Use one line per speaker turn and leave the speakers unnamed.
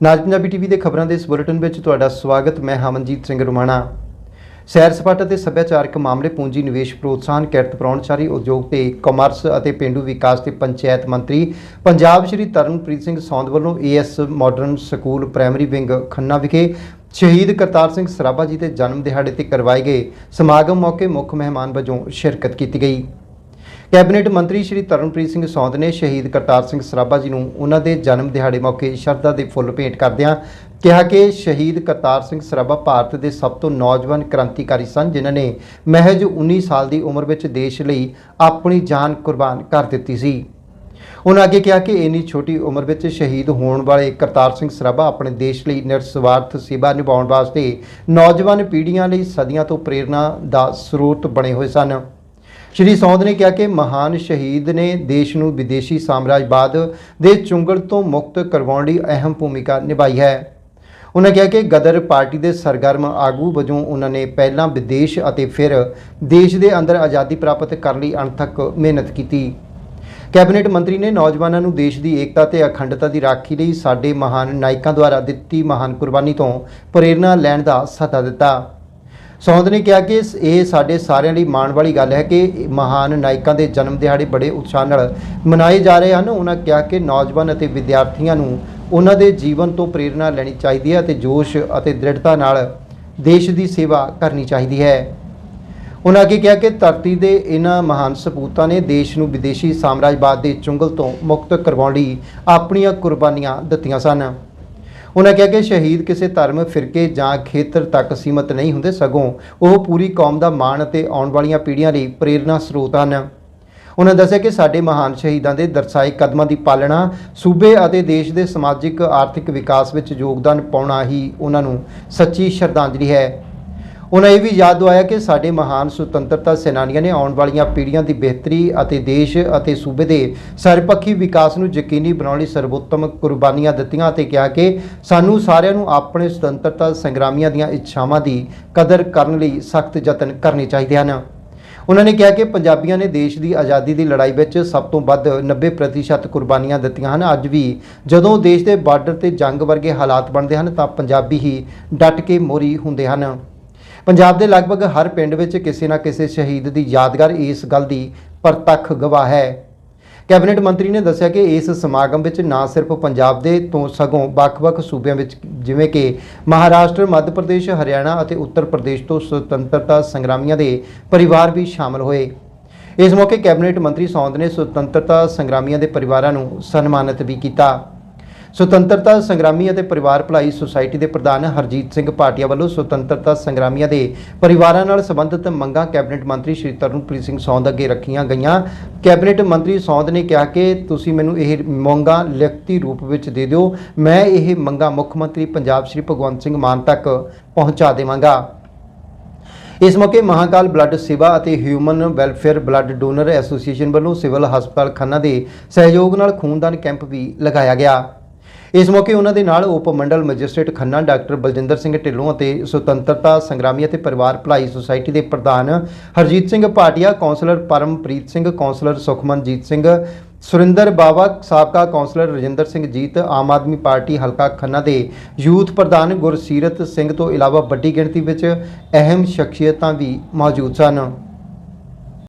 ਨਾਜ Punjabi TV ਦੇ ਖਬਰਾਂ ਦੇ ਇਸ ਬੁਲੇਟਿਨ ਵਿੱਚ ਤੁਹਾਡਾ ਸਵਾਗਤ। ਮੈਂ ਹਮਨਜੀਤ ਸਿੰਘ ਰੁਮਾਣਾ। ਸੈਰ ਸਪਾਟਾ ਤੇ ਸੱਭਿਆਚਾਰਕ ਮਾਮਲੇ ਪੂੰਜੀ ਨਿਵੇਸ਼ ਪ੍ਰੋਤਸਾਹਨ ਕਿਰਤ ਪ੍ਰਾਹੁਣਚਾਰੀ ਉਦਯੋਗ ਤੇ ਕਾਮਰਸ ਅਤੇ ਪਿੰਡੂ ਵਿਕਾਸ ਤੇ ਪੰਚਾਇਤ ਮੰਤਰੀ ਪੰਜਾਬ ਸ਼੍ਰੀ ਤਰਨਪ੍ਰੀਤ ਸਿੰਘ ਸੌਂਦ ਵੱਲੋਂ A S modern school primary wing Khanna ਵਿਖੇ ਸ਼ਹੀਦ ਕਰਤਾਰ ਸਿੰਘ ਸਰਾਭਾ ਜੀ ਦੇ ਜਨਮ ਦਿਹਾੜੇ ਤੇ ਕਰਵਾਏ ਗਏ ਸਮਾਗਮ ਮੌਕੇ ਮੁੱਖ ਮਹਿਮਾਨ ਵਜੋਂ ਸ਼ਿਰਕਤ ਕੀਤੀ ਗਈ। ਕੈਬਨਿਟ ਮੰਤਰੀ ਸ਼੍ਰੀ ਤਰਨਪ੍ਰੀਤ ਸਿੰਘ ਸੌਂਦ ਨੇ ਸ਼ਹੀਦ ਕਰਤਾਰ ਸਿੰਘ ਸਰਾਭਾ ਜੀ ਨੂੰ ਉਹਨਾਂ ਦੇ ਜਨਮ ਦਿਹਾੜੇ ਮੌਕੇ ਸ਼ਰਧਾ ਦੇ ਫੁੱਲ ਭੇਂਟ ਕਰਦਿਆਂ ਕਿਹਾ ਕਿ ਸ਼ਹੀਦ ਕਰਤਾਰ ਸਿੰਘ ਸਰਾਭਾ ਭਾਰਤ ਦੇ ਸਭ ਤੋਂ ਨੌਜਵਾਨ ਕ੍ਰਾਂਤੀਕਾਰੀ ਸਨ, ਜਿਨ੍ਹਾਂ ਨੇ ਮਹਿਜ 19 ਸਾਲ ਦੀ ਉਮਰ ਵਿੱਚ ਦੇਸ਼ ਲਈ ਆਪਣੀ ਜਾਨ ਕੁਰਬਾਨ ਕਰ ਦਿੱਤੀ ਸੀ। ਉਹਨਾਂ ਅੱਗੇ ਕਿਹਾ ਕਿ ਇੰਨੀ ਛੋਟੀ ਉਮਰ ਵਿੱਚ ਸ਼ਹੀਦ ਹੋਣ ਵਾਲੇ ਕਰਤਾਰ ਸਿੰਘ ਸਰਾਭਾ ਆਪਣੇ ਦੇਸ਼ ਲਈ ਨਿਰਸਵਾਰਥ ਸੇਵਾ ਨਿਭਾਉਣ ਵਾਸਤੇ ਨੌਜਵਾਨ ਪੀੜ੍ਹੀਆਂ ਲਈ ਸਦੀਆਂ ਤੋਂ ਪ੍ਰੇਰਣਾ ਦਾ ਸਰੋਤ ਬਣੇ ਹੋਏ ਸਨ। ਸ਼੍ਰੀ ਸੌਂਦ ਨੇ ਕਿਹਾ ਕਿ ਮਹਾਨ ਸ਼ਹੀਦ ਨੇ ਦੇਸ਼ ਨੂੰ ਵਿਦੇਸ਼ੀ ਸਾਮਰਾਜਵਾਦ ਦੇ ਚੁੰਗਲ ਤੋਂ ਮੁਕਤ ਕਰਵਾਉਣ ਲਈ ਅਹਿਮ ਭੂਮਿਕਾ ਨਿਭਾਈ ਹੈ। ਉਹਨਾਂ ਕਿਹਾ ਕਿ ਗਦਰ ਪਾਰਟੀ ਦੇ ਸਰਗਰਮ ਆਗੂ ਵਜੋਂ ਉਹਨਾਂ ਨੇ ਪਹਿਲਾਂ ਵਿਦੇਸ਼ ਅਤੇ ਫਿਰ ਦੇਸ਼ ਦੇ ਅੰਦਰ ਆਜ਼ਾਦੀ ਪ੍ਰਾਪਤ ਕਰਨ ਲਈ ਅਣਥੱਕ ਮਿਹਨਤ ਕੀਤੀ। ਕੈਬਨਿਟ ਮੰਤਰੀ ਨੇ ਨੌਜਵਾਨਾਂ ਨੂੰ ਦੇਸ਼ ਦੀ ਏਕਤਾ ਤੇ ਅਖੰਡਤਾ ਦੀ ਰਾਖੀ ਲਈ ਸਾਡੇ ਮਹਾਨ ਨਾਇਕਾਂ ਦੁਆਰਾ ਦਿੱਤੀ ਮਹਾਨ ਕੁਰਬਾਨੀ ਤੋਂ ਪ੍ਰੇਰਣਾ ਲੈਣ ਦਾ ਸੱਦਾ ਦਿੱਤਾ। ਸੌਂਦ ਨੇ ਕਿਹਾ ਕਿ ਇਹ ਸਾਡੇ ਸਾਰਿਆਂ ਲਈ ਮਾਣ ਵਾਲੀ ਗੱਲ ਹੈ ਕਿ ਮਹਾਨ ਨਾਇਕਾਂ ਦੇ ਜਨਮ ਦਿਹਾੜੇ ਬੜੇ ਉਤਸ਼ਾਹ ਨਾਲ ਮਨਾਏ ਜਾ ਰਹੇ ਹਨ। ਉਹਨਾਂ ਕਿਹਾ ਕਿ ਨੌਜਵਾਨ ਅਤੇ ਵਿਦਿਆਰਥੀਆਂ ਨੂੰ ਉਹਨਾਂ ਦੇ ਜੀਵਨ ਤੋਂ ਪ੍ਰੇਰਣਾ ਲੈਣੀ ਚਾਹੀਦੀ ਹੈ ਅਤੇ ਜੋਸ਼ ਅਤੇ ਦ੍ਰਿੜਤਾ ਨਾਲ ਦੇਸ਼ ਦੀ ਸੇਵਾ ਕਰਨੀ ਚਾਹੀਦੀ ਹੈ। ਉਹਨਾਂ ਅੱਗੇ ਕਿਹਾ ਕਿ ਧਰਤੀ ਦੇ ਇਹਨਾਂ ਮਹਾਨ ਸਪੂਤਾਂ ਨੇ ਦੇਸ਼ ਨੂੰ ਵਿਦੇਸ਼ੀ ਸਾਮਰਾਜਵਾਦ ਦੇ ਚੁੰਗਲ ਤੋਂ ਮੁਕਤ ਕਰਵਾਉਣ ਲਈ ਆਪਣੀਆਂ ਕੁਰਬਾਨੀਆਂ ਦਿੱਤੀਆਂ ਸਨ। ਉਹਨਾਂ ਕਿਹਾ ਕਿ ਸ਼ਹੀਦ ਕਿਸੇ ਧਰਮ ਫਿਰਕੇ ਜਾਂ ਖੇਤਰ ਤੱਕ ਸੀਮਤ ਨਹੀਂ ਹੁੰਦੇ, ਸਗੋਂ ਉਹ ਪੂਰੀ ਕੌਮ ਦਾ ਮਾਣ ਅਤੇ ਆਉਣ ਵਾਲੀਆਂ ਪੀੜ੍ਹੀਆਂ ਲਈ ਪ੍ਰੇਰਨਾ ਸਰੋਤ ਹਨ। ਉਹਨਾਂ ਦੱਸਿਆ ਕਿ ਸਾਡੇ ਮਹਾਨ ਸ਼ਹੀਦਾਂ ਦੇ ਦਰਸਾਏ ਕਦਮਾਂ ਦੀ ਪਾਲਣਾ ਸੂਬੇ ਅਤੇ ਦੇਸ਼ ਦੇ ਸਮਾਜਿਕ, ਆਰਥਿਕ ਵਿਕਾਸ ਵਿੱਚ ਯੋਗਦਾਨ ਪਾਉਣਾ ਹੀ ਉਹਨਾਂ ਨੂੰ ਸੱਚੀ ਸ਼ਰਧਾਂਜਲੀ ਹੈ। ਉਹਨਾਂ ਇਹ ਵੀ ਯਾਦ ਦਿਵਾਇਆ ਕਿ ਸਾਡੇ ਮਹਾਨ ਸੁਤੰਤਰਤਾ ਸੈਨਾਨੀਆਂ ਨੇ ਆਉਣ ਵਾਲੀਆਂ ਪੀੜ੍ਹੀਆਂ ਦੀ ਬਿਹਤਰੀ ਅਤੇ ਦੇਸ਼ ਅਤੇ ਸੂਬੇ ਦੇ ਸਰਪੱਖੀ ਵਿਕਾਸ ਨੂੰ ਯਕੀਨੀ ਬਣਾਉਣ ਲਈ ਸਰਵੋਤਮ ਕੁਰਬਾਨੀਆਂ ਦਿੱਤੀਆਂ ਅਤੇ ਕਿਹਾ ਕਿ ਸਾਨੂੰ ਸਾਰਿਆਂ ਨੂੰ ਆਪਣੇ ਸੁਤੰਤਰਤਾ ਸੰਗਰਾਮੀਆਂ ਦੀਆਂ ਇੱਛਾਵਾਂ ਦੀ ਕਦਰ ਕਰਨ ਲਈ ਸਖਤ ਯਤਨ ਕਰਨੇ ਚਾਹੀਦੇ ਹਨ। ਉਹਨਾਂ ਨੇ ਕਿਹਾ ਕਿ ਪੰਜਾਬੀਆਂ ਨੇ ਦੇਸ਼ ਦੀ ਆਜ਼ਾਦੀ ਦੀ ਲੜਾਈ ਵਿੱਚ ਸਭ ਤੋਂ ਵੱਧ 90% ਕੁਰਬਾਨੀਆਂ ਦਿੱਤੀਆਂ ਹਨ। ਅੱਜ ਵੀ ਜਦੋਂ ਦੇਸ਼ ਦੇ ਬਾਰਡਰ ਤੇ ਜੰਗ ਵਰਗੇ ਹਾਲਾਤ ਬਣਦੇ ਹਨ ਤਾਂ ਪੰਜਾਬੀ ਹੀ ਡਟ ਕੇ ਮੋਰੀ ਹੁੰਦੇ ਹਨ। ਪੰਜਾਬ ਦੇ ਲਗਭਗ ਹਰ ਪਿੰਡ ਵਿੱਚ ਕਿਸੇ ਨਾ ਕਿਸੇ ਸ਼ਹੀਦ ਦੀ ਯਾਦਗਾਰ ਇਸ ਗੱਲ ਦੀ ਪ੍ਰਤੱਖ ਗਵਾਹ ਹੈ। ਕੈਬਨਿਟ ਮੰਤਰੀ ਨੇ ਦੱਸਿਆ ਕਿ ਇਸ ਸਮਾਗਮ ਵਿੱਚ ਨਾ ਸਿਰਫ ਪੰਜਾਬ ਦੇ ਤੋਂ ਸਗੋਂ ਵੱਖ-ਵੱਖ ਸੂਬਿਆਂ ਵਿੱਚ ਜਿਵੇਂ ਕਿ ਮਹਾਰਾਸ਼ਟਰ, ਮੱਧ ਪ੍ਰਦੇਸ਼, ਹਰਿਆਣਾ ਅਤੇ ਉੱਤਰ ਪ੍ਰਦੇਸ਼ ਤੋਂ ਸੁਤੰਤਰਤਾ ਸੰਗਰਾਮੀਆਂ ਦੇ ਪਰਿਵਾਰ ਵੀ ਸ਼ਾਮਲ ਹੋਏ। ਇਸ ਮੌਕੇ ਕੈਬਨਿਟ ਮੰਤਰੀ ਸੌਂਦ ਨੇ ਸੁਤੰਤਰਤਾ ਸੰਗਰਾਮੀਆਂ ਦੇ ਪਰਿਵਾਰਾਂ ਨੂੰ ਸਨਮਾਨਿਤ ਵੀ ਕੀਤਾ। ਸੁਤੰਤਰਤਾ ਸੰਗਰਾਮੀ ਅਤੇ ਪਰਿਵਾਰ ਭਲਾਈ ਸੁਸਾਇਟੀ ਦੇ ਪ੍ਰਧਾਨ ਹਰਜੀਤ ਸਿੰਘ ਭਾਟੀਆ ਵੱਲੋਂ ਸੁਤੰਤਰਤਾ ਸੰਗਰਾਮੀਆਂ ਦੇ ਪਰਿਵਾਰਾਂ ਨਾਲ ਸੰਬੰਧਿਤ ਮੰਗਾਂ ਕੈਬਨਿਟ ਮੰਤਰੀ ਸ਼੍ਰੀ ਤਰਨਪ੍ਰੀਤ ਸਿੰਘ ਸੌਂਦ ਅੱਗੇ ਰੱਖੀਆਂ ਗਈਆਂ। ਕੈਬਨਿਟ ਮੰਤਰੀ ਸੌਂਦ ਨੇ ਕਿਹਾ ਕਿ ਤੁਸੀਂ ਮੈਨੂੰ ਇਹ ਮੰਗਾਂ ਲਿਖਤੀ ਰੂਪ ਵਿੱਚ ਦੇ ਦਿਓ। ਮੈਂ ਇਹ ਮੰਗਾਂ ਮੁੱਖ ਮੰਤਰੀ ਪੰਜਾਬ ਸ਼੍ਰੀ ਭਗਵੰਤ ਸਿੰਘ ਮਾਨ ਤੱਕ ਪਹੁੰਚਾ ਦੇਵਾਂਗਾ। ਇਸ ਮੌਕੇ ਮਹਾਕਾਲ ਬਲੱਡ ਸੇਵਾ ਅਤੇ human welfare blood donor association ਵੱਲੋਂ ਸਿਵਲ ਹਸਪਤਾਲ ਖੰਨਾ ਦੇ ਸਹਿਯੋਗ ਨਾਲ ਖੂਨਦਾਨ ਕੈਂਪ ਵੀ ਲਗਾਇਆ ਗਿਆ। ਇਸ ਮੌਕੇ ਉਹਨਾਂ ਦੇ ਨਾਲ ਉਪ ਮੰਡਲ ਮੈਜਿਸਟ੍ਰੇਟ ਖੰਨਾ, ਡਾਕਟਰ ਬਲਜਿੰਦਰ ਸਿੰਘ ਢਿੱਲੋਂ ਅਤੇ ਸੁਤੰਤਰਤਾ ਸੰਗਰਾਮੀ ਅਤੇ ਪਰਿਵਾਰ ਭਲਾਈ ਸੁਸਾਇਟੀ ਦੇ ਪ੍ਰਧਾਨ ਹਰਜੀਤ ਸਿੰਘ ਭਾਟੀਆ ਕੌਂਸਲਰ ਪਰਮਪ੍ਰੀਤ ਸਿੰਘ, ਕੌਂਸਲਰ ਸੁਖਮਨਜੀਤ ਸਿੰਘ, ਸੁਰਿੰਦਰ ਬਾਵਾ, ਸਾਬਕਾ ਕੌਂਸਲਰ ਰਜਿੰਦਰ ਸਿੰਘ ਜੀਤ, ਆਮ ਆਦਮੀ ਪਾਰਟੀ ਹਲਕਾ ਖੰਨਾ ਦੇ ਯੂਥ ਪ੍ਰਧਾਨ ਗੁਰਸੀਰਤ ਸਿੰਘ ਤੋਂ ਇਲਾਵਾ ਵੱਡੀ ਗਿਣਤੀ ਵਿੱਚ ਅਹਿਮ ਸ਼ਖਸੀਅਤਾਂ ਵੀ ਮੌਜੂਦ ਸਨ।